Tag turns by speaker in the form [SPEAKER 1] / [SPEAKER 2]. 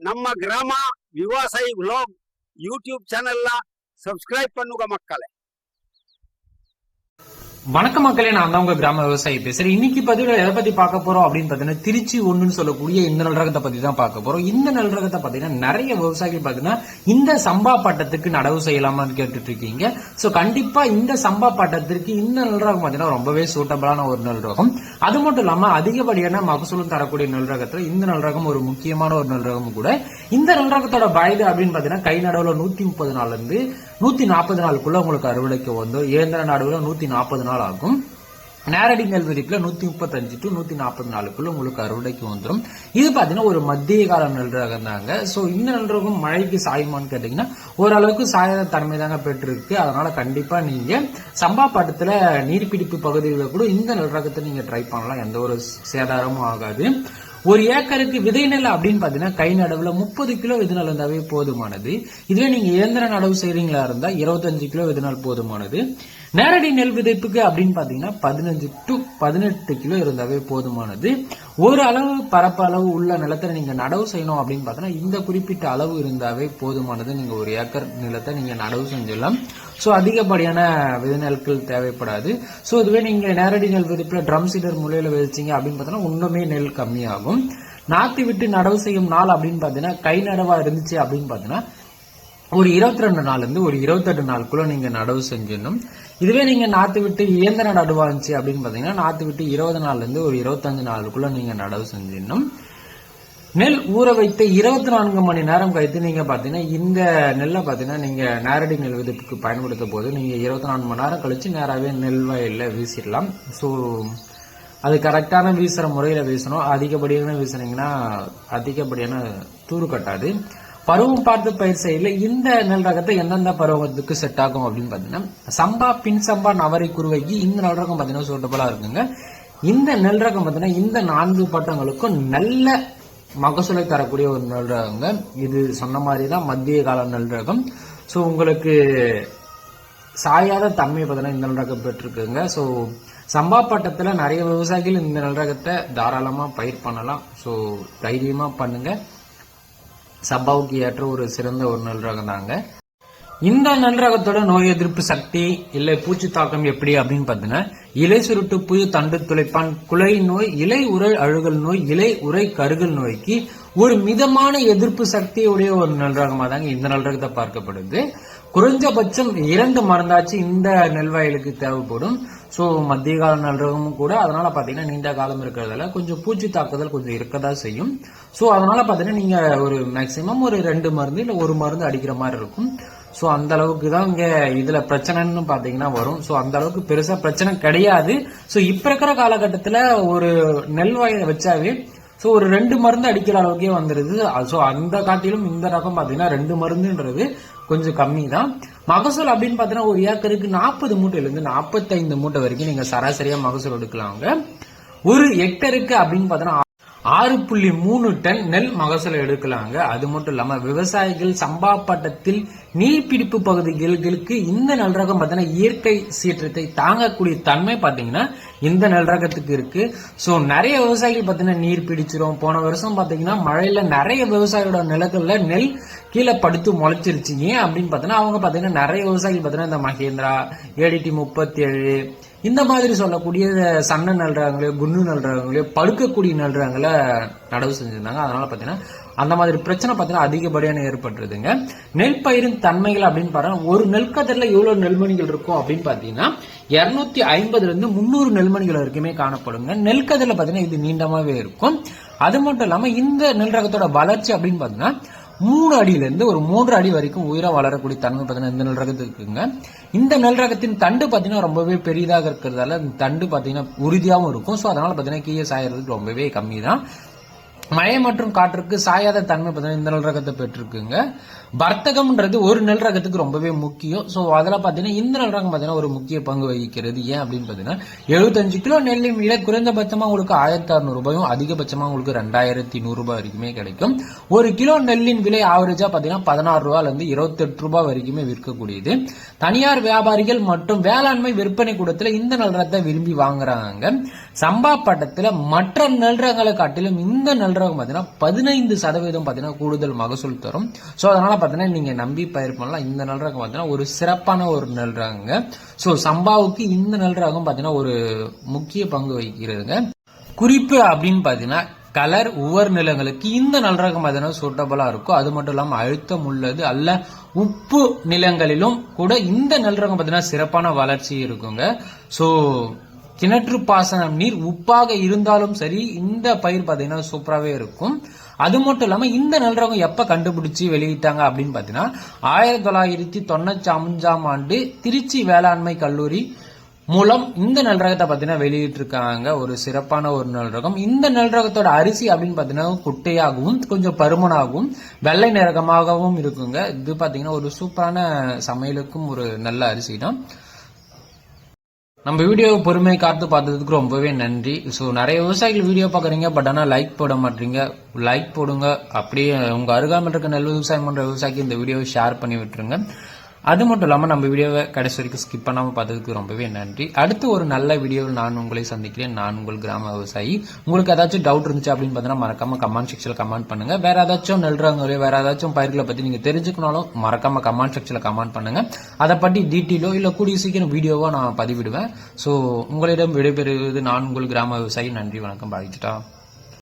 [SPEAKER 1] ನಮ್ಮ ಗ್ರಾಮ ವಿವಾಸಾಯಿ vlog YouTube ಚಾನೆಲ್ನ ಸಬ್ಸ್ಕ್ರೈಬ್ பண்ணுங்க மக்களே
[SPEAKER 2] வணக்க மக்களே நான் தான் உங்க கிராம விவசாயி பேசுறேன். இன்னைக்கு பதிவுல எதை பத்தி பார்க்க போறோம் அப்படின்னு பாத்தீங்கன்னா திருச்சி ஒண்ணுன்னு சொல்லக்கூடிய இந்த நல் ரகத்தை பத்தி தான் பார்க்க போறோம். இந்த நல் ரகத்தை பாத்தீங்கன்னா நிறைய விவசாயிகள் பாத்தீங்கன்னா இந்த சம்பா பட்டத்துக்கு நடவு செய்யலாமான்னு கேட்டுட்டு இருக்கீங்க. சோ கண்டிப்பா இந்த சம்பா பட்டத்திற்கு இந்த நல் ரகம் பாத்தீங்கன்னா ரொம்பவே சூட்டபிளான ஒரு நல் ரகம் அது மட்டும் இல்லாம அதிகப்படியான மகசூலும் தரக்கூடிய நல் ரகத்துல இந்த நல் ரகம் ஒரு முக்கியமான ஒரு நல் ரகம் கூட. இந்த நல் ரகத்தோட வயது அப்படின்னு பாத்தீங்கன்னா கை நடவுல நூத்தி முப்பது நாள்ல இருந்து நூற்றி நாற்பது நாளுக்குள்ளே உங்களுக்கு அறுவடைக்கு வந்து இயந்திர நாடுகளில் நூற்றி நாற்பது நாள் ஆகும் நேரடி நெல் விரிப்புல நூற்றி முப்பத்தஞ்சு டு நூற்றி நாற்பது நாளுக்குள்ள உங்களுக்கு அறுவடைக்கு வந்துடும் இது பார்த்தீங்கன்னா ஒரு மத்திய கால நெல் ரகம் தாங்க. ஸோ இந்த நெல் ரகம் மழைக்கு சாயுமான்னு கேட்டிங்கன்னா ஓரளவுக்கு சாயாத தன்மை தாங்க பெற்றிருக்கு. அதனால் கண்டிப்பாக நீங்கள் சம்பா பாட்டத்துல நீர்பிடிப்பு பகுதிகளில் கூட இந்த நெல் ரகத்தை நீங்கள் ட்ரை பண்ணலாம். எந்த ஒரு சேதாரமும் ஆகாது. ஒரு ஏக்கருக்கு விதை நெல் அப்படின்னு பாத்தீங்கன்னா கை நடவுல முப்பது கிலோ விதை நெல் இருந்தாவே போதுமானது. இதுவே நீங்க இயந்திர நடவு செய்றீங்களா இருந்தா இருபத்தஞ்சு கிலோ விதை நெல் போதுமானது. நேரடி நெல் விதைப்புக்கு அப்படின்னு பார்த்தீங்கன்னா பதினஞ்சு டு பதினெட்டு கிலோ இருந்தாவே போதுமானது. ஒரு அளவு பரப்பளவு உள்ள நிலத்தை நீங்க நடவு செய்யணும் அப்படின்னு பார்த்தீங்கன்னா இந்த குறிப்பிட்ட அளவு இருந்தாவே போதுமானது. நீங்க ஒரு ஏக்கர் நிலத்தை நீங்க நடவு செஞ்சிடலாம். ஸோ அதிகப்படியான விதைநெல்கள் தேவைப்படாது. ஸோ இதுவே நீங்க நேரடி நெல் விதைப்பில் ட்ரம் சீடர் முறையில் விதைச்சிங்க அப்படின்னு பார்த்தீங்கன்னா இன்னுமே நெல் கம்மியாகும். நாத்து விட்டு நடவு செய்யும் நாள் அப்படின்னு பார்த்தீங்கன்னா கை நடவா இருந்துச்சு அப்படின்னு பார்த்தீங்கன்னா ஒரு இருபத்தி ரெண்டு நாள் இருந்து ஒரு இருபத்தெட்டு நாளுக்குள்ள நீங்க நடவு செஞ்சிடணும். இதுவே நீங்கள் நாற்று விட்டு இயந்திர நடவா இருந்துச்சு அப்படின்னு பார்த்தீங்கன்னா நாற்று விட்டு இருபது நாள்லேருந்து ஒரு இருபத்தஞ்சு நாளுக்குள்ளே நீங்கள் நடவு செஞ்சிடணும். நெல் ஊற வைத்து இருபத்தி நான்கு மணி நேரம் கழித்து நீங்கள் பார்த்தீங்கன்னா இந்த நெல்லை பார்த்தீங்கன்னா நீங்கள் நேரடி நெல் விதைப்புக்கு பயன்படுத்த போது நீங்கள் இருபத்தி நான்கு மணி நேரம் கழித்து நேராகவே நெல் வயலில் வீசிடலாம். ஸோ அது கரெக்டான வீசுகிற முறையில் வீசணும். அதிகப்படியான வீசுனீங்கன்னா அதிகப்படியான தூறு கட்டாது. பருவம் பார்த்து பயிர் செய்யல இந்த நெல் ரகத்தை எந்தெந்த பருவத்துக்கு செட் ஆகும் அப்படின்னு பார்த்தீங்கன்னா சம்பா பின் சம்பா நவரை குருவைக்கு இந்த நெல் ரகம் பார்த்தீங்கன்னா சூட்டபுளா இருக்குங்க. இந்த நெல் ரகம் பார்த்தீங்கன்னா இந்த நான்கு பட்டங்களுக்கும் நல்ல மகசூலை தரக்கூடிய ஒரு நெல் ரகங்க. இது சொன்ன மாதிரி தான் மத்திய கால நெல் ரகம். ஸோ உங்களுக்கு சாயாத தன்மை பார்த்தீங்கன்னா இந்த நெல் ரகம் பெற்றிருக்குங்க. ஸோ சம்பா பட்டத்தில் நிறைய விவசாயிகள் இந்த நெல் ரகத்தை தாராளமாக பயிர் பண்ணலாம். ஸோ தைரியமாக பண்ணுங்கள் சபாவுக்கு ஏற்ற ஒரு சிறந்த ஒரு நெல் ரகம் தாங்க இந்த நல்ரகத்தோட நோய் எதிர்ப்பு சக்தி இல்லை பூச்சி தாக்கம் எப்படி அப்படின்னு பார்த்தீங்கன்னா இலை சுருட்டு புயு தண்டு துளைப்பான் குலை நோய் இலை உரை அழுகல் நோய் இலை உரை கருகல் நோய்க்கு ஒரு மிதமான எதிர்ப்பு சக்தியுடைய ஒரு நல்ரகமாக தாங்க இந்த நல்ரகத்தை பார்க்கப்படுது. குறைஞ்சபட்சம் இரண்டு மருந்தாச்சு இந்த நெல் வயலுக்கு தேவைப்படும். ஸோ மத்திய கால நெல் ரகமும் கூட அதனால பார்த்தீங்கன்னா நீண்ட காலம் இருக்கிறதால கொஞ்சம் பூச்சி தாக்குதல் கொஞ்சம் இருக்கதா செய்யும். ஸோ அதனால பார்த்தீங்கன்னா நீங்கள் ஒரு மேக்ஸிமம் ஒரு ரெண்டு மருந்து இல்லை ஒரு மருந்து அடிக்கிற மாதிரி இருக்கும். ஸோ அந்த அளவுக்கு தான் இங்கே இதில் பிரச்சனைன்னு பார்த்தீங்கன்னா வரும். ஸோ அந்த அளவுக்கு பெருசாக பிரச்சனை கிடையாது. ஸோ இப்போ இருக்கிற காலகட்டத்தில் ஒரு நெல் வயலை வச்சாவே ஸோ ஒரு ரெண்டு மருந்து அடிக்கிற அளவுக்கே வந்துடுது ஸோ அந்த காட்டிலும் இந்த ரகம் பார்த்தீங்கன்னா ரெண்டு மருந்துன்றது. கொஞ்சம் கம்மி தான் மகசூல் அப்படின்னு பாத்தீங்கன்னா ஒரு ஏக்கருக்கு நாற்பது மூட்டையிலேருந்து நாற்பத்தைந்து மூட்டை வரைக்கும் நீங்க சராசரியா மகசூல் எடுக்கலாங்க. ஒரு ஹெக்டருக்கு அப்படின்னு பார்த்தோன்னா ஆறு புள்ளி மூணு டன் நெல் மகசூல் எடுக்கலாங்க. அது மட்டும் இல்லாம விவசாயிகள் சம்பா பட்டத்தில் நீர்பிடிப்பு பகுதிகளுக்கு இந்த நெல் ரகம் பார்த்தீங்கன்னா இயற்கை சீற்றத்தை தாங்கக்கூடிய தன்மை பார்த்தீங்கன்னா இந்த நெல் ரகத்துக்கு இருக்கு. ஸோ நிறைய விவசாயிகள் பார்த்தீங்கன்னா நீர் பிடிச்சிரும். போன வருஷம் பார்த்தீங்கன்னா மழையில நிறைய விவசாயியோட நிலத்துல நெல் கீழே படுத்து முளைச்சிருச்சு. ஏன் அப்படின்னு பார்த்தீங்கன்னா அவங்க பார்த்தீங்கன்னா நிறைய விவசாயிகள் பார்த்தீங்கன்னா இந்த மகேந்திரா ஏடிடி முப்பத்தி ஏழு இந்த மாதிரி சொல்லக்கூடிய சன்ன நல்றாங்களே குண்டு நல்றாங்களே படுக்கக்கூடிய நல்றாங்கள நடவு செஞ்சுருந்தாங்க. அதனால பார்த்தீங்கன்னா அந்த மாதிரி பிரச்சனை பார்த்தீங்கன்னா அதிகப்படியான ஏற்பட்டுருதுங்க. நெல் பயிரின் தன்மைகள் அப்படின்னு பாருங்க. ஒரு நெல்கதிரில் எவ்வளோ நெல்மணிகள் இருக்கும் அப்படின்னு பார்த்தீங்கன்னா இரநூத்தி ஐம்பதுலேருந்து முந்நூறு நெல்மணிகள் வரைக்குமே காணப்படுங்க. நெல்கதிரில் பார்த்தீங்கன்னா இது நீண்டமாகவே இருக்கும். அது மட்டும் இல்லாமல் இந்த நெல் ரகத்தோட வளர்ச்சி அப்படின்னு பார்த்தீங்கன்னா மூணு அடியிலிருந்து ஒரு மூன்று அடி வரைக்கும் உயிரா வளரக்கூடிய தன்மை பார்த்தீங்கன்னா இந்த நெல் ரகத்துக்கு இருக்குங்க. இந்த நெல் ரகத்தின் தண்டு பார்த்தீங்கன்னா ரொம்பவே பெரிதாக இருக்கிறதால இந்த தண்டு பார்த்தீங்கன்னா உறுதியாகவும் இருக்கும். ஸோ அதனால் பார்த்தீங்கன்னா கீழே சாயறதுக்கு ரொம்பவே கம்மி தான் மழை மற்றும் காற்றுக்கு சாயாத தன்மை பார்த்தீங்கன்னா இந்த நெல் ரகத்தை பெற்றிருக்குங்க. வர்த்தகம்ன்றது ஒரு நெல் ரகத்துக்கு ரொம்பவே முக்கியம். ஸோ அதில் பார்த்தீங்கன்னா இந்த நெல் ரகம் பார்த்தீங்கன்னா ஒரு முக்கிய பங்கு வகிக்கிறது. ஏன் அப்படின்னு பார்த்தீங்கன்னா எழுபத்தஞ்சு கிலோ நெல்லின் விலை குறைந்தபட்சமாக உங்களுக்கு ஆயிரத்தி அறுநூறுபாயும் அதிகபட்சமாக உங்களுக்கு ரெண்டாயிரத்தி நூறுரூபா வரைக்குமே கிடைக்கும். ஒரு கிலோ நெல்லின் விலை ஆவரேஜாக பார்த்தீங்கன்னா பதினாறு ரூபாயில இருபத்தெட்டு ரூபாய் வரைக்குமே விற்கக்கூடியது. தனியார் வியாபாரிகள் மற்றும் வேளாண்மை விற்பனை கூடத்தில் இந்த நல் ரகத்தை விரும்பி வாங்குறாங்க. சம்பா பட்டத்தில் மற்ற நெல்ரகங்களை காட்டிலும் இந்த நெல்ரகம் பார்த்தீங்கன்னா பதினைந்து சதவீதம் பார்த்தீங்கன்னா கூடுதல் மகசூல் தரும். ஸோ அதனால பார்த்தீங்கன்னா நீங்கள் நம்பி பயிர் பண்ணலாம். இந்த நெல்ரகம் பார்த்தீங்கன்னா ஒரு சிறப்பான ஒரு நெல் ஸோ சம்பாவுக்கு இந்த நெல்ரகம் பார்த்தீங்கன்னா ஒரு முக்கிய பங்கு வகிக்கிறதுங்க. குறிப்பு அப்படின்னு பார்த்தீங்கன்னா கலர் உவர் நிலங்களுக்கு இந்த நல்ரகம் பார்த்தீங்கன்னா சூட்டபுளாக இருக்கும். அது மட்டும் இல்லாமல் அழுத்தம் உள்ளது அல்ல உப்பு நிலங்களிலும் கூட இந்த நல்ரகம் பார்த்தீங்கன்னா சிறப்பான வளர்ச்சி இருக்குங்க. ஸோ கிணற்று பாசனம் நீர் உப்பாக இருந்தாலும் சரி இந்த பயிர் பார்த்தீங்கன்னா சூப்பராகவே இருக்கும். அது மட்டும் இல்லாமல் இந்த நல் ரகம் எப்போ கண்டுபிடிச்சி வெளியிட்டாங்க அப்படின்னு பார்த்தீங்கன்னா ஆயிரத்தி தொள்ளாயிரத்தி தொண்ணூற்றி அஞ்சாம் ஆண்டு திருச்சி வேளாண்மை கல்லூரி மூலம் இந்த நல்ரகத்தை பார்த்தீங்கன்னா வெளியிட்டிருக்காங்க. ஒரு சிறப்பான ஒரு நல்ரகம் இந்த நல்ரகத்தோட அரிசி அப்படின்னு பார்த்தீங்கன்னா குட்டையாகவும் கொஞ்சம் பருமனாகவும் வெள்ளை நிறகமாகவும் இருக்குங்க. இது பார்த்தீங்கன்னா ஒரு சூப்பரான சமையலுக்கும் ஒரு நல்ல அரிசி தான் நம்ம வீடியோவை பொறுமை காத்து பார்த்ததுக்கு ரொம்பவே நன்றி. ஸோ நிறைய விவசாயிகள் வீடியோ பார்க்குறீங்க பட் ஆனால் லைக் போட மாட்டீங்க. லைக் போடுங்க. அப்படியே உங்க அருகாமல் இருக்க நெல் விவசாயம் பண்ற விவசாயிக்கு இந்த வீடியோவை ஷேர் பண்ணி விட்டுருங்க. அது மட்டும் இல்லாமல் நம்ம வீடியோவை கடைசி வரைக்கும் ஸ்கிப் பண்ணாமல் பார்த்ததுக்கு ரொம்பவே நன்றி. அடுத்து ஒரு நல்ல வீடியோவில் நான் உங்களை சந்திக்கிறேன். நான் உங்கள் கிராம விவசாயி. உங்களுக்கு ஏதாச்சும் டவுட் இருந்துச்சு அப்படின்னு பார்த்தீங்கன்னா மறக்காம கமெண்ட் செக்ஷனில் கமெண்ட் பண்ணுங்க. வேற ஏதாச்சும் நெல்றாங்க வேற ஏதாச்சும் பயிர்களை பற்றி நீங்கள் தெரிஞ்சுக்கணாலும் மறக்காம கமெண்ட் செக்ஷனில் கமெண்ட் பண்ணுங்க. அதை பற்றி டீட்டெயிலோ இல்லை கூடிய சீக்கிரம் வீடியோவோ நான் பதிவிடுவேன். ஸோ உங்களிடம் விடைபெறுவது நான் உங்கள் கிராம விவசாயி. நன்றி வணக்கம். பாதிச்சுட்டா